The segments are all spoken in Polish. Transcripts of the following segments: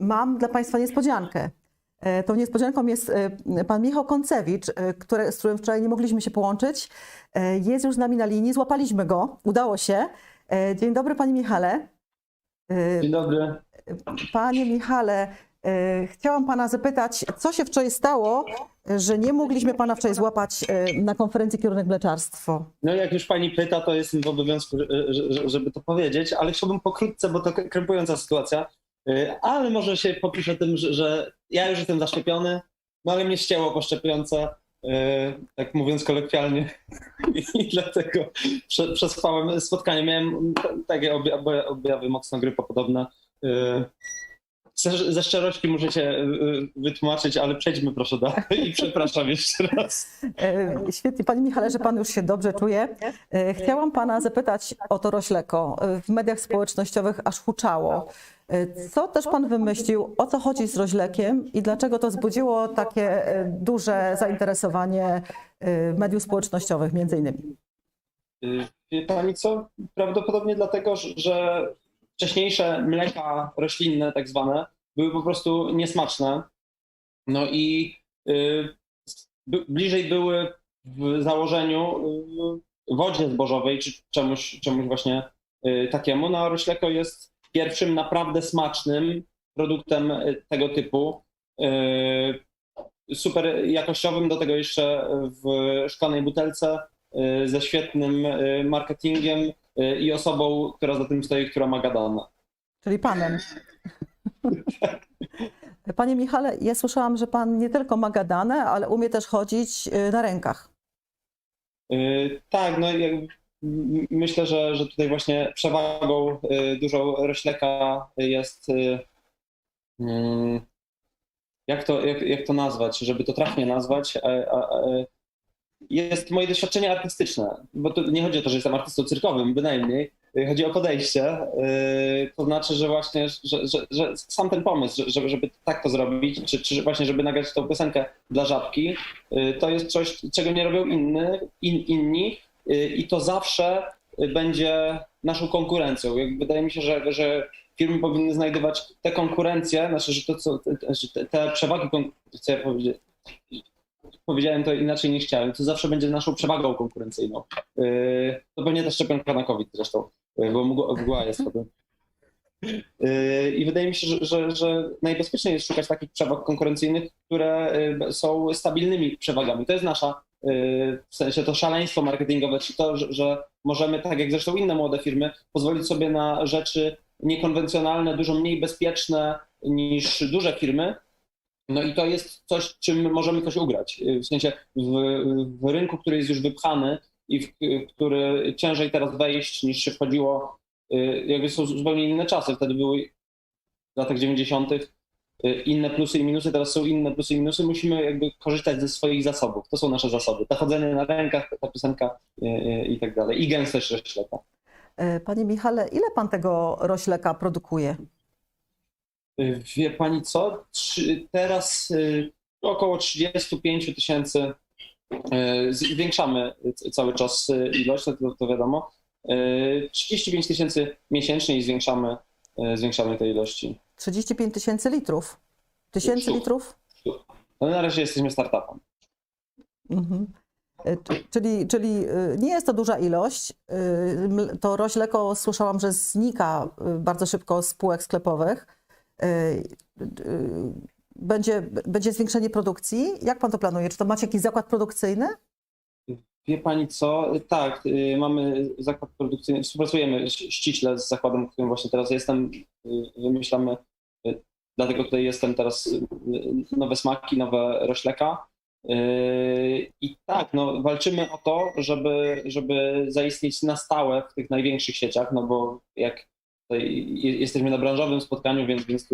Mam dla Państwa niespodziankę. E, Tą niespodzianką jest e, pan Michał Koncewicz, e, który, z którym wczoraj nie mogliśmy się połączyć. Jest już z nami na linii, złapaliśmy go, udało się. Dzień dobry Panie Michale. Dzień dobry. Panie Michale, chciałam Pana zapytać, co się wczoraj stało, że nie mogliśmy Pana wczoraj złapać na konferencji Kierunek Mleczarstwo? No jak już pani pyta, to jestem w obowiązku, że- że- żeby to powiedzieć, ale chciałbym pokrótce, bo to krępująca sytuacja, ale może się popiszę tym, że, że ja już jestem zaszczepiony, no ale mnie ścięło po szczepionce, y, tak mówiąc kolokwialnie i dlatego prze, przespałem spotkanie. Miałem takie objawy, mocno grypopodobne. Y, Ze, ze szczerości muszę się y, wytłumaczyć, ale przejdźmy proszę dalej i przepraszam jeszcze raz. E, Świetnie, Panie Michale, że Pan już się dobrze czuje. E, Chciałam Pana zapytać o to rośleko. E, W mediach społecznościowych aż huczało. Co też Pan wymyślił, o co chodzi z roślekiem i dlaczego to wzbudziło takie duże zainteresowanie mediów społecznościowych między innymi? Y, Wie pani co? Prawdopodobnie dlatego, że wcześniejsze mleka roślinne, tak zwane, były po prostu niesmaczne. No i y, bliżej były w założeniu y, wodzie zbożowej, czy czemuś, czemuś właśnie y, takiemu. No a rośleko jest pierwszym naprawdę smacznym produktem tego typu. Super jakościowym, do tego jeszcze w szklanej butelce ze świetnym marketingiem i osobą, która za tym stoi, która ma gadane. Czyli Panem. Panie Michale, ja słyszałam, że Pan nie tylko ma gadane, ale umie też chodzić e, na rękach. Y, Tak, no myślę, że, że tutaj właśnie przewagą y, dużą rośleka jest y, mm, jak to, jak, jak to nazwać, żeby to trafnie nazwać, a, a, a, jest moje doświadczenie artystyczne, bo tu nie chodzi o to, że jestem artystą cyrkowym, bynajmniej, Y, chodzi o podejście, y, to znaczy, że właśnie, że, że, że sam ten pomysł, że- żeby, tak to zrobić, czy, czy właśnie, żeby nagrać tą piosenkę dla żabki, y, to jest coś, czego nie robią inny, in, inni i to zawsze będzie naszą konkurencją. Wydaje mi się, że, że firmy powinny znajdować te konkurencje, znaczy, że, to, co, te, te przewagi, chcę powiedzieć, powiedziałem to inaczej niż chciałem, to zawsze będzie naszą przewagą konkurencyjną. Yy, To pewnie też szczepionka na COVID zresztą, yy, bo mgła, jest potem. Yy, I wydaje mi się, że, że, że najbezpieczniej jest szukać takich przewag konkurencyjnych, które są stabilnymi przewagami. To jest nasza, w sensie to szaleństwo marketingowe, czy to, że możemy, tak jak zresztą inne młode firmy, pozwolić sobie na rzeczy niekonwencjonalne, dużo mniej bezpieczne niż duże firmy, no i to jest coś, czym możemy coś ugrać. W sensie w, w rynku, który jest już wypchany i w, w który ciężej teraz wejść niż się wchodziło, y, jakby są zupełnie inne czasy. Wtedy były w latach 90. y, inne plusy i minusy, teraz są inne plusy i minusy. Musimy jakby korzystać ze swoich zasobów. To są nasze zasoby. To chodzenie na rękach, ta piosenka y, i tak dalej. I gęstość rośleka. E, Panie Michale, ile Pan tego rośleka produkuje? Y, Wie pani co? Teraz y, około 35 tysięcy. y, Zwiększamy cały czas ilość, to, to wiadomo. Y, 35 tysięcy miesięcznie i zwiększamy, zwiększamy te ilości. 35 tysięcy litrów. Tysięcy Sztuk. litrów? No na razie jesteśmy startupem. Mhm. Czyli, czyli nie jest to duża ilość. To rośleko słyszałam, że znika bardzo szybko z półek sklepowych. Y, y, Będzie, będzie zwiększenie produkcji. Jak pan to planuje? Czy to macie jakiś zakład produkcyjny? Wie pani co? Tak, y, mamy zakład produkcyjny, współpracujemy ściśle z zakładem, w którym właśnie teraz jestem. Wymyślamy, dlatego tutaj jestem teraz nowe smaki, nowe rośleka. I tak, no, walczymy o to, żeby, żeby zaistnieć na stałe w tych największych sieciach, no bo jak tutaj je- jesteśmy na branżowym spotkaniu, więc, więc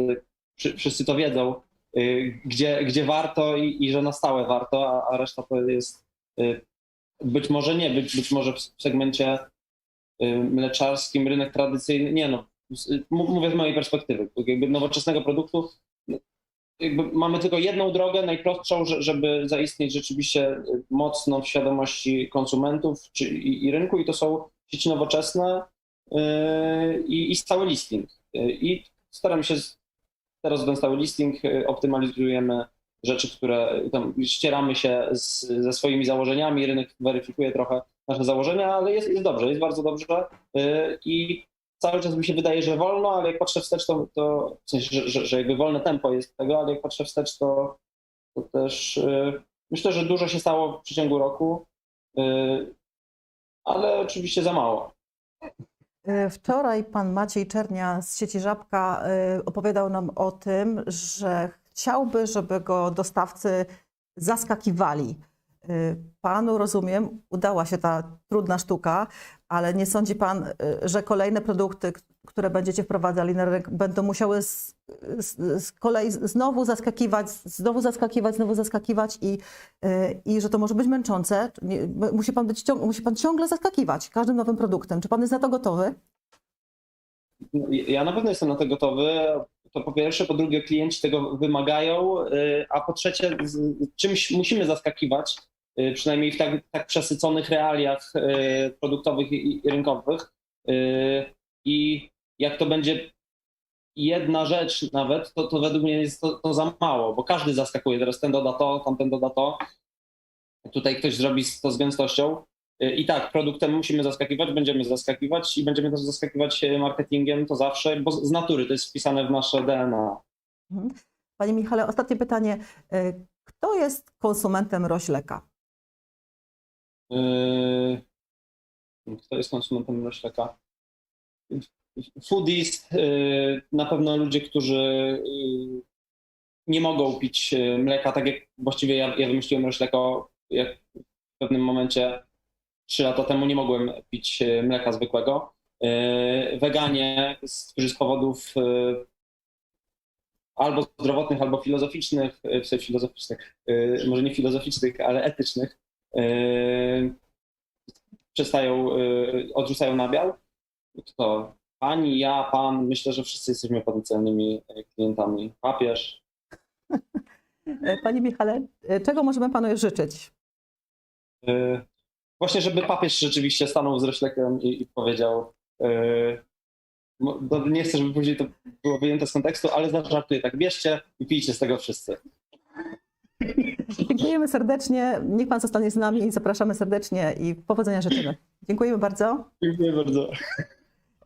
wszyscy to wiedzą, y, gdzie, gdzie warto i, i że na stałe warto, a, a reszta to jest y, być może nie, być, być może w segmencie y, mleczarskim, rynek tradycyjny, nie no, mówię z mojej perspektywy, jakby nowoczesnego produktu, no, jakby mamy tylko jedną drogę, najprostszą, że- żeby zaistnieć rzeczywiście mocno w świadomości konsumentów czy, i, i rynku i to są sieci nowoczesne i, i stały listing. I staram się teraz ten stały listing, y, optymalizujemy rzeczy, które tam ścieramy się z, ze swoimi założeniami, rynek weryfikuje trochę nasze założenia, ale jest, jest dobrze, jest bardzo dobrze y, i cały czas mi się wydaje, że wolno, ale jak patrzę wstecz, to, to w sensie, że, że, że jakby wolne tempo jest tego, ale jak patrzę wstecz, to, to też y, myślę, że dużo się stało w przeciągu roku, ale oczywiście za mało. E, Wczoraj pan Maciej Czernia z sieci Żabka e, opowiadał nam o tym, że chciałby, żeby go dostawcy zaskakiwali. E, Panu, rozumiem, udała się ta trudna sztuka, ale nie sądzi pan, że kolejne produkty, które będziecie wprowadzali na rynek, będą musiały z, z, z kolei znowu zaskakiwać, znowu zaskakiwać, znowu zaskakiwać i, e, i że to może być męczące. Nie- Musi pan, być, ciąg- musi pan ciągle zaskakiwać każdym nowym produktem. Czy pan jest na to gotowy? Ja na pewno jestem na to gotowy. To po pierwsze, po drugie, klienci tego wymagają, y, a po trzecie, czymś musimy zaskakiwać, y, przynajmniej w tak, tak przesyconych realiach y, produktowych i rynkowych. I jak to będzie jedna rzecz nawet, to, to według mnie jest to, to za mało, bo każdy zaskakuje. Teraz ten doda to, tamten doda to. Tutaj ktoś zrobi to z gęstością. I tak, produktem musimy zaskakiwać, będziemy zaskakiwać i będziemy też zaskakiwać e, marketingiem, to zawsze, bo z natury to jest wpisane w nasze DNA. Mhm. Panie Michale, ostatnie pytanie. E, Kto jest konsumentem rośleka? Yy, Kto jest konsumentem rośleka? Foodies, yy, na pewno ludzie, którzy yy, nie mogą pić yy, mleka, tak jak właściwie ja, ja wymyśliłem rośleko, jak w pewnym momencie trzy lata temu nie mogłem pić mleka zwykłego. Weganie, którzy z powodów albo zdrowotnych, albo filozoficznych, w sensie filozoficznych, może nie filozoficznych, ale etycznych, przestają, odrzucają nabiał, to pani, ja, pan, myślę, że wszyscy jesteśmy potencjalnymi yy, klientami. Papież. E, Panie Michale, e, czego możemy panu życzyć? Właśnie, żeby papież rzeczywiście stanął z roślekiem i, i powiedział, nie chcę, żeby później to było wyjęte z kontekstu, ale żartuję tak, bierzcie i pijcie z tego wszyscy. Dziękujemy serdecznie. Niech pan zostanie z nami i zapraszamy serdecznie i powodzenia życzymy. Dziękujemy bardzo. Dziękuję bardzo.